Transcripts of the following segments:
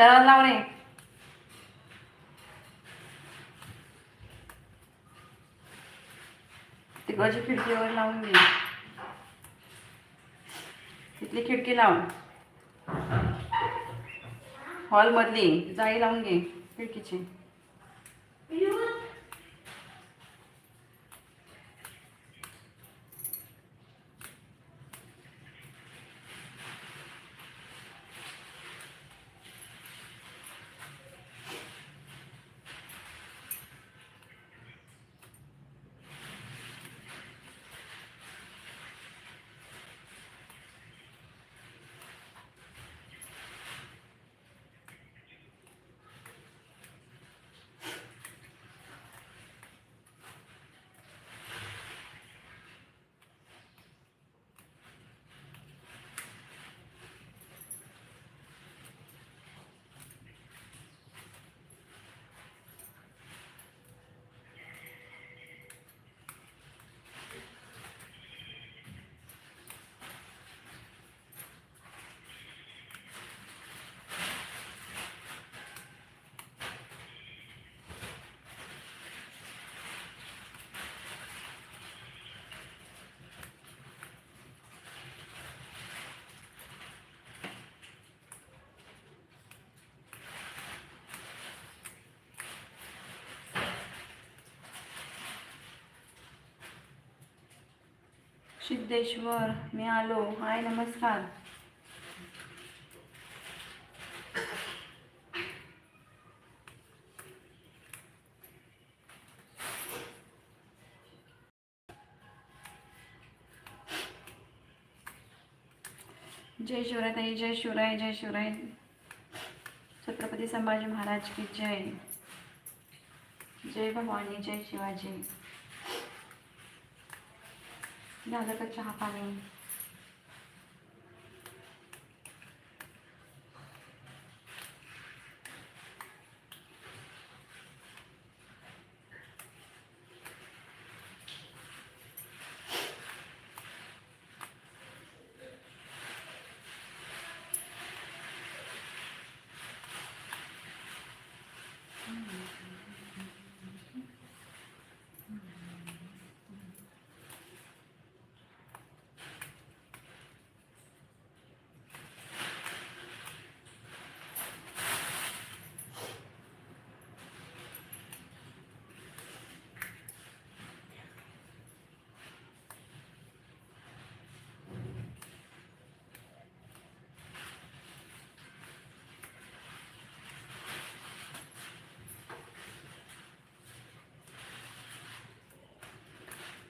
दरवाजा लाव रे. तिकडची खिडकीवर लावून घे तिथली खिडकी लाव. हॉलमधली जाळी लावून घे खिडकीची. सिद्धेश्वर मी आलो. हाय नमस्कार. जय शिवराय ताई जय शिवराय जय शिवराय. छत्रपती संभाजी महाराज की जय. जय भवानी जय शिवाजी. झालं का चहा पाणी?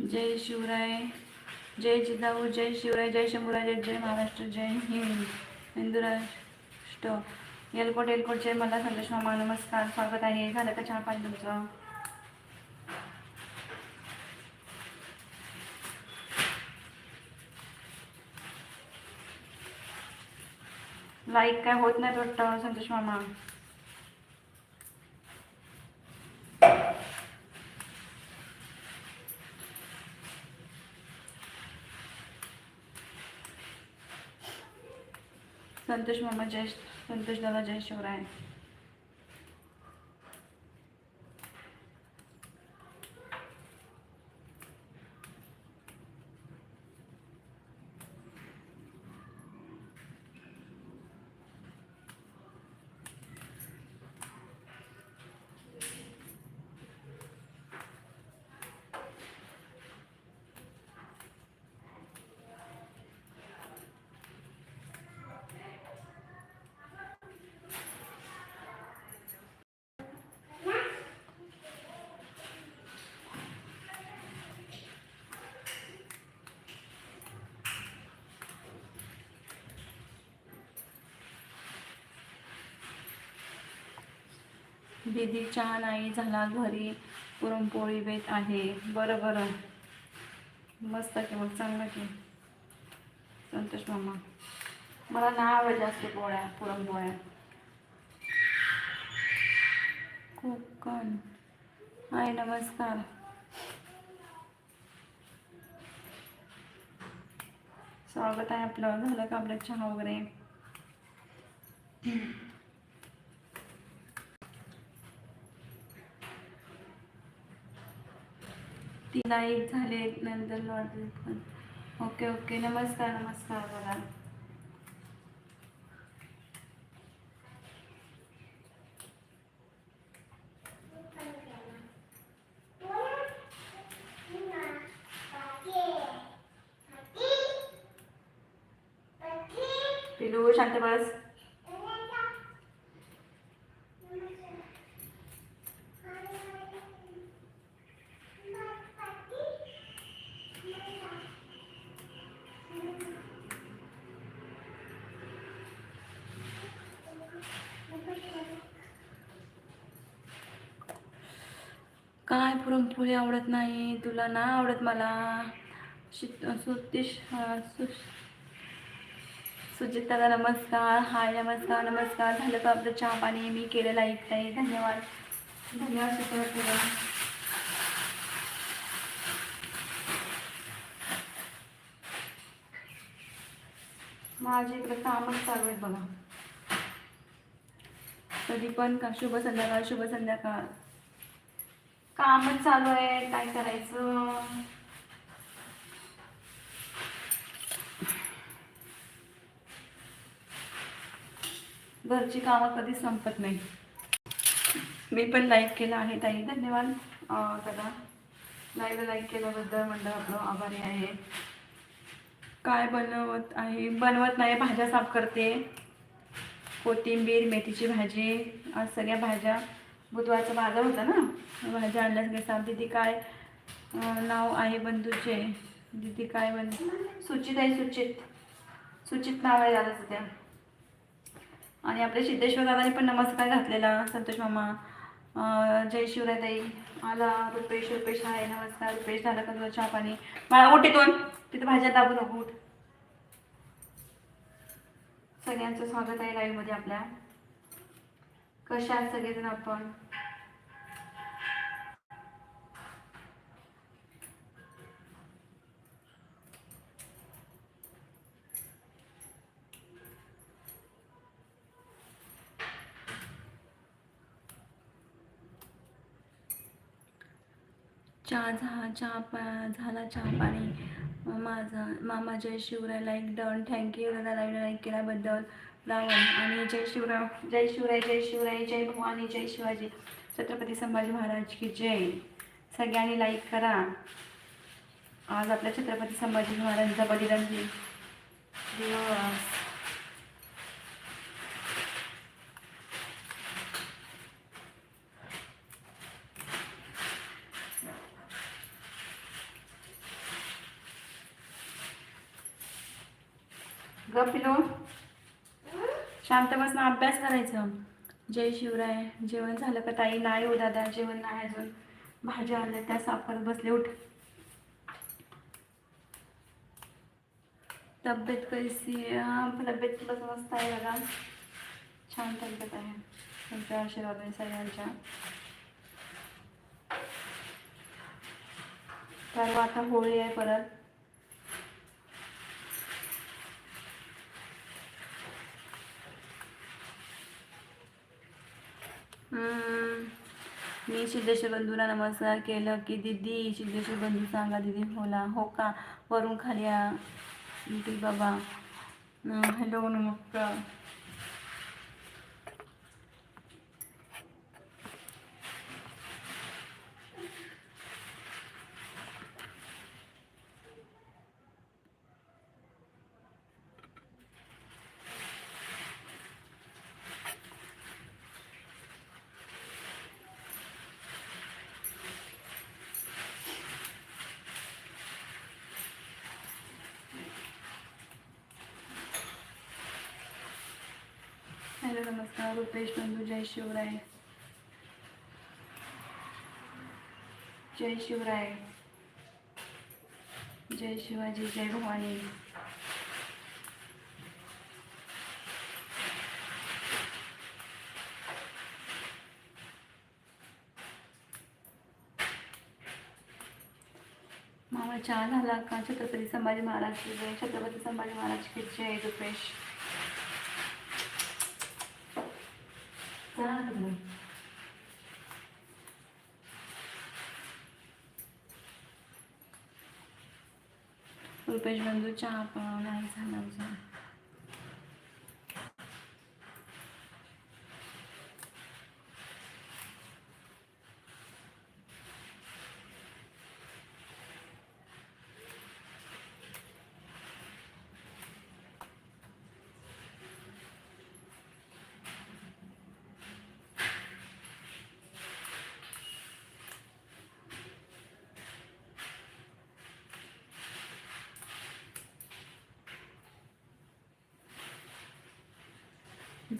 जय शिवराय. जय जिजाऊ जय शिवराय जय शंभूराय जय जय महाराष्ट्र जय हिंद. हिंदू राष्ट्र एलकोट एलकोट जय मला संदेश मामा नमस्कार. स्वागत आहे. झालं का चहा पाणी तुमचं? लाईक काय होत नाही वाटतं संतोष मामा? संतोष मामा जय संतोष दादा जय शिवराय दीदी चहा नाही झाला घरी. पुरणपोळी बेत आहे. बरं बरं. मस्त की मग चांगलं की संतोष मामा. मला नाही आवड जास्त पोळ्या पुरणपोळ्या. कोकण. हाय नमस्कार. स्वागत आहे आपलं. झालं का आपलं चहा वगैरे? लाईक झाले नंतर लॉटरी पण. Okay okay. नमस्कार नमस्कार बघा पिलू शांत बस काय पुरणपोळी आवडत नाही? तुला ना आवडत मला. शित सुतीश हा, नमस्कार. हाय नमस्कार नमस्कार. झालं का आपलं चहा पाणी? मी केलेलं ऐकताय धन्यवाद. धन्यवाद सुचिता तुला माझे इकडे कामच चालू आहेत बघा. कधी पण का? शुभ संध्याकाळ शुभ संध्याकाळ. कामच चालू आहे काय करायचं? घरची कामं कधीच संपत नाही. मी पण लाईक केलं आहे ताई. धन्यवाद. दादा. लाईव्ह लाईक केल्याबद्दल म्हणलं आपलं आभारी आहे. काय बनवत आहे? बनवत नाही भाज्या साफ करते. कोथिंबीर मेथीची भाजी आज सगळ्या भाज्या. बुधवारचा बाजार होता ना? भाज्या आणल्या सगळ्या साफ दिदी काय नाव आहे बंधूचे? दिदी काय बन सुचित आहे सुचित. सुचित नाव आहे दादाचं त्या. आणि आपल्या सिद्धेश्वर दादाने पण नमस्कार घातलेला संतोष मामा. जय शिवराय ताई. आला रुपेश रुपेश आहे नमस्कार. रुपेश झाला का तुला चहा पाणी? मला उठ तिथं भाज्या दाबू नको उठ. सगळ्यांचं स्वागत आहे लाईव्हमध्ये आपल्या. कशा सगळेजण आपण? चहा झा चहा पा झाला चहा पाणी. माझा मामा जय Shivray like done thank you दादा लाईव्ह लाईक केल्याबद्दल. रावण आणि जय शिवराम जय शिवराय जय शिवराय जय भवानी जय शिवाजी. छत्रपती संभाजी महाराज की जय. सगळ्यांनी लाईक करा. आज आपल्या छत्रपती संभाजी महाराजांचा बलिदान दिन दिवस गपिलो शांत बसणं अभ्यास करायचं. जय शिवराय. जेवण झालं का ताई? नाही हो दादा जेवण नाही अजून. भाज्या आल्या त्या साफ करत बसले. उठ. तब्येत कशी तब्येत बस मस्त आहे बघा. छान तब्येत आहे. तुमच्या आशीर्वाद सगळ्यांच्या. तर आता होळी आहे परत. मी सिद्धेश्वर बंधूला नमस्कार केलं की दीदी सिद्धेश्वर बंधू सांगा दीदी होला हो का? वरून खाली या बाबा. हॅलो नमस्कार. रुपेश बंधू जय शिवराय. जय शिवराय. जय शिवाजी जय भवानी. मामा चहा झाला का? छत्रपती संभाजी महाराज जय. छत्रपती संभाजी महाराज की जय Rupesh. favor. Rupeș vândut ceapă, nu ai să.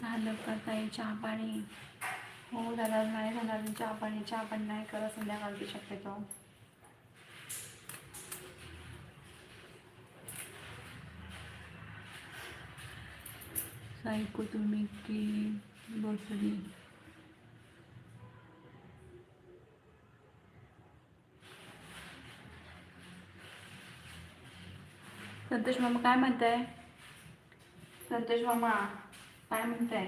झालं का ताई चहा पाणी? हो दादा नाही झालं चहा पाणी. चहा पाणी नाही करत संध्याकाळची शक्यतो ऐकू तुम्ही की बसली संतोष मामा काय म्हणताय? संतोष मामा. काय म्हणताय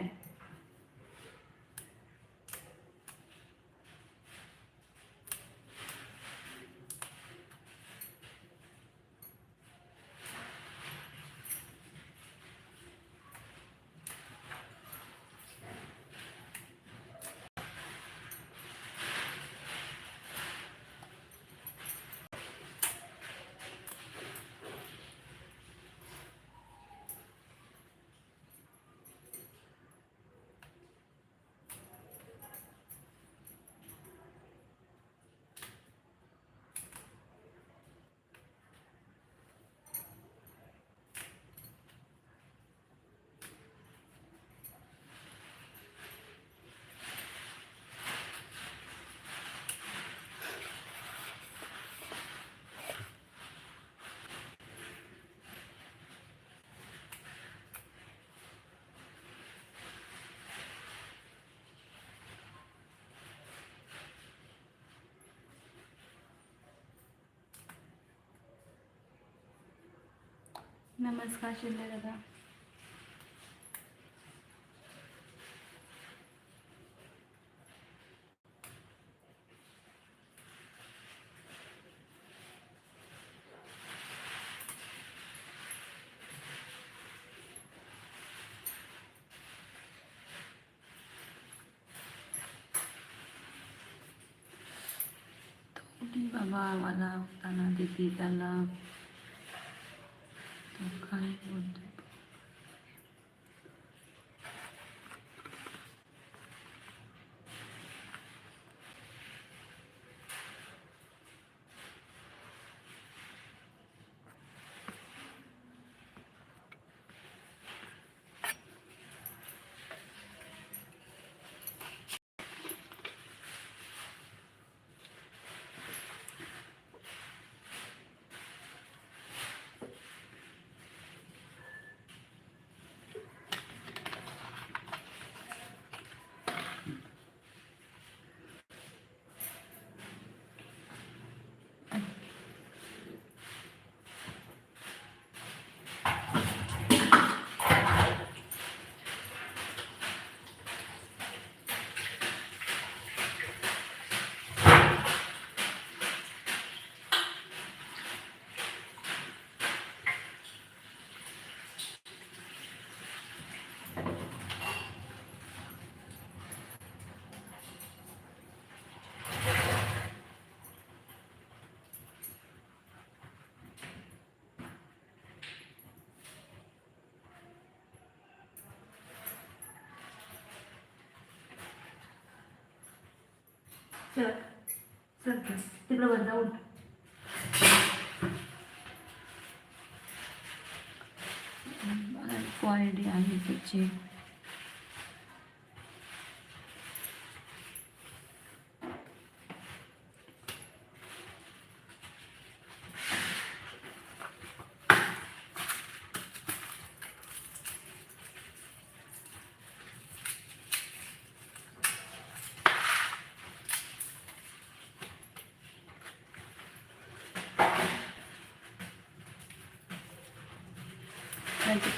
नमस्कार शिंदे दादा. थोडी बाबा मला होताना देते त्याला चल. चल तिकडं वर जाऊन. क्वालिटी आहे त्याची.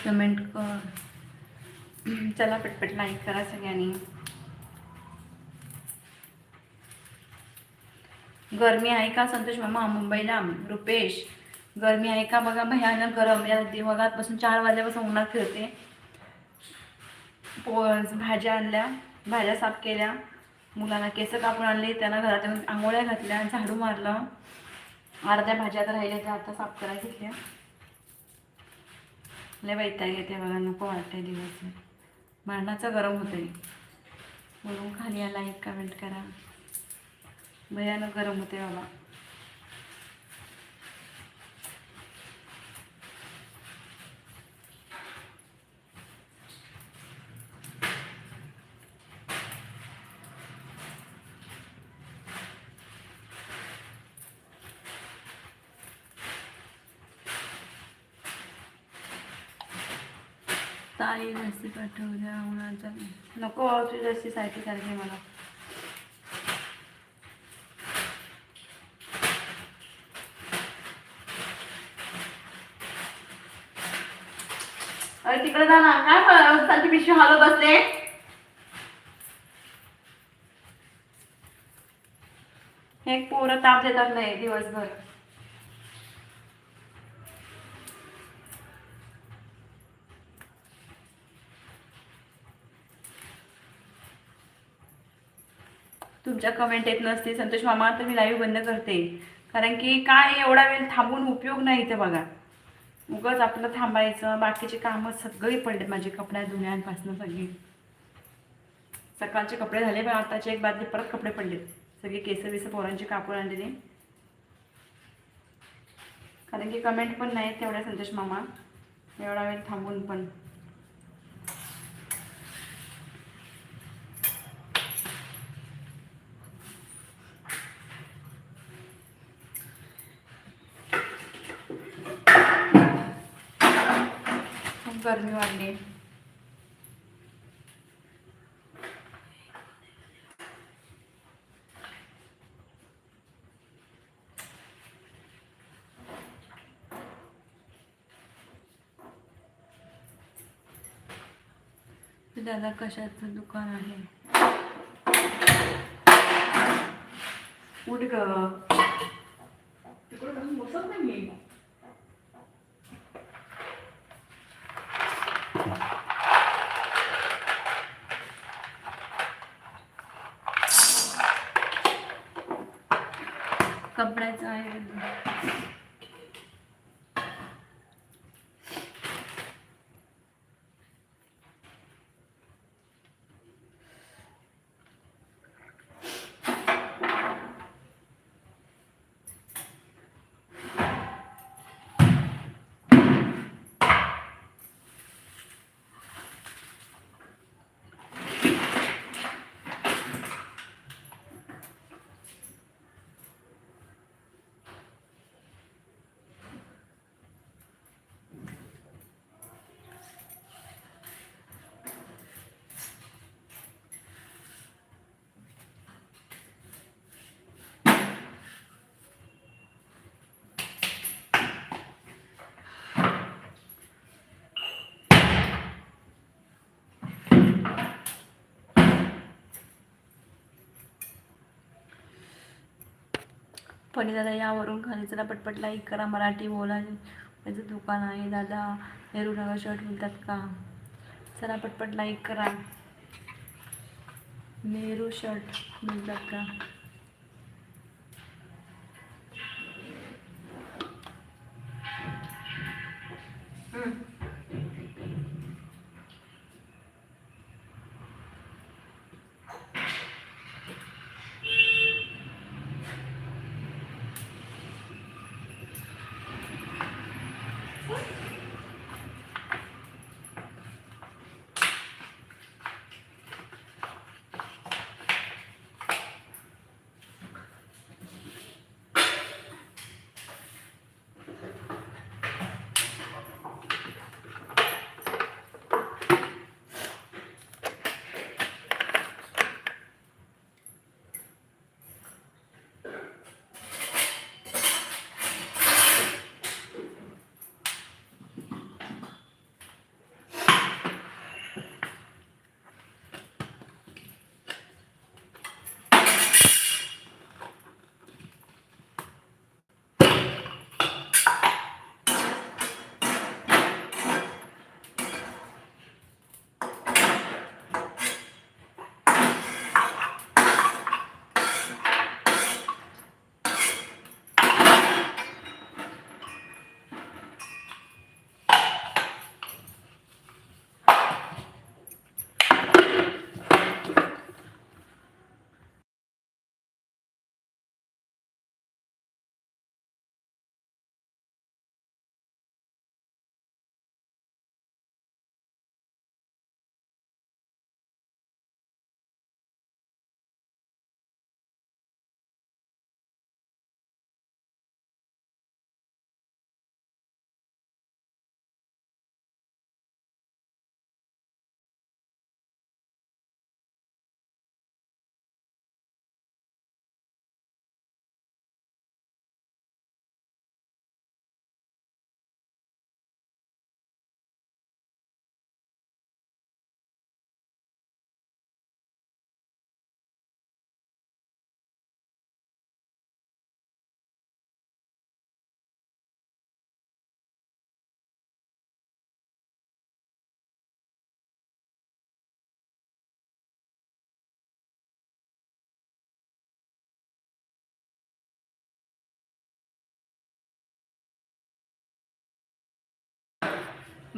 कमेंट कर. चला पटपट लाईक करा सगळ्यांनी. गरमी आहे का संतोष मामा? मुंबईला. रुपेश गरमी आहे का? बघा भयानक गरम. या दिवगातपासून चार वाजल्यापासून उन्हात फिरते. पो भाज्या आणल्या भाज्या साफ केल्या. मुलांना केस कापून आणले त्यांना घरात आंघोळ्या घातल्या झाडू मारलं. अर्ध्या भाज्या आता राहिल्या त्या आता साफ करायला घेतल्या. लय वैताग येते बघा नको वाटते दिवस. मरणाचं गरम होतंय. म्हणून खाली या एक कमेंट करा. भयानक गरम होते बाबा ताई आठवल्या उन्हाचा. नको तुझ्याशी सायटी साठी सारखी मला. अरे तिकडे जा ना. काय सारखी पिशवी हालत बसले? हे पोरं ताप देतात नाही दिवसभर. तुमच्या कमेंट येत नसते संतोष मामा तर मी लाईव्ह बंद करते. कारण की काय एवढा वेळ थांबून उपयोग नाही इथे बघा. उगाच आपलं थांबायचं बाकीचे कामं सगळी पडले माझे कपड्या धुण्यापासून सगळी. सकाळचे कपडे झाले पण आताचे एक बादले परत कपडे पडले सगळे केस बिस पोरांचे कापड आणलेले. कारण की कमेंट पण नाही तेवढ्या संतोष मामा. एवढा वेळ थांबून पण. खूप गरमी वाढली. दादा कशाचं दुकान आहे? उठ ग तिकडे बसत नाही पण दादा यावरून खाली चला पटपट लाईक करा मराठी बोला. माझं दुकान आहे दादा. नेहरू नगर शर्ट मिळतात का? चला पटपट लाईक करा. नेहरू शर्ट मिळतात का? Mm.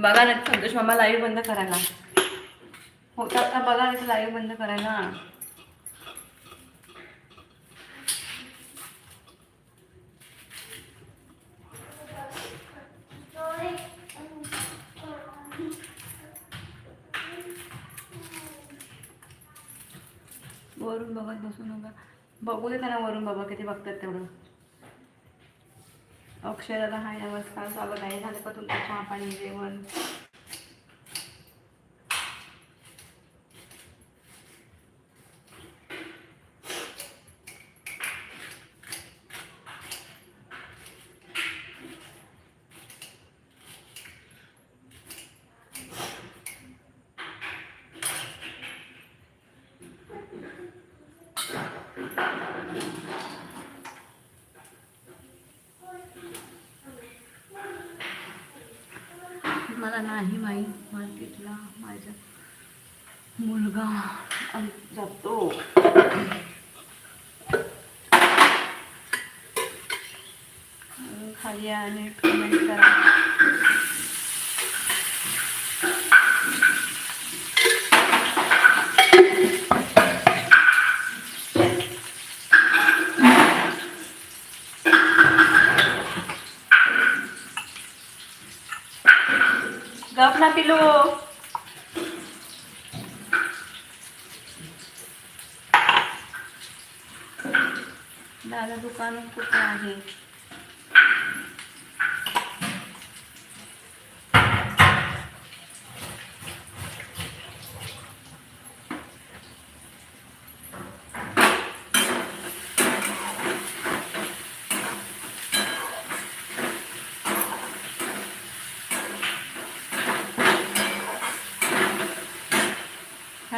बघा ना संतोष मामा लाईव्ह बंद करायला. होता का बघा ना लाईव्ह बंद करायला. वरून बघत बसू नका. बघू दे त्यांना वरून बाबा किती बघतात तेवढं. अक्षय हा नमस्कार स्वागत आहे झालं. का तुमचं चहा पाणी जेवण. अं, खाली आणि कमेंट करा गप ना पिलो. दादा दुकान कुठे आहे?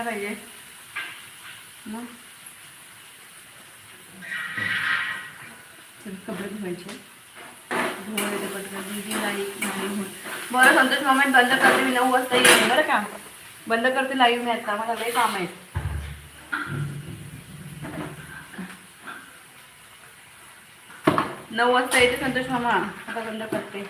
काय पाहिजे मग? कपडे धुवायचे. धुवायचे पटकन दीदी नाही बरं संतोष मामा बंद करते मी नऊ वाजता येईल बरं का? बंद करते लाईव्ह मी आता मला लई काम आहे नऊ वाजता येते संतोष मामा. आता बंद करते.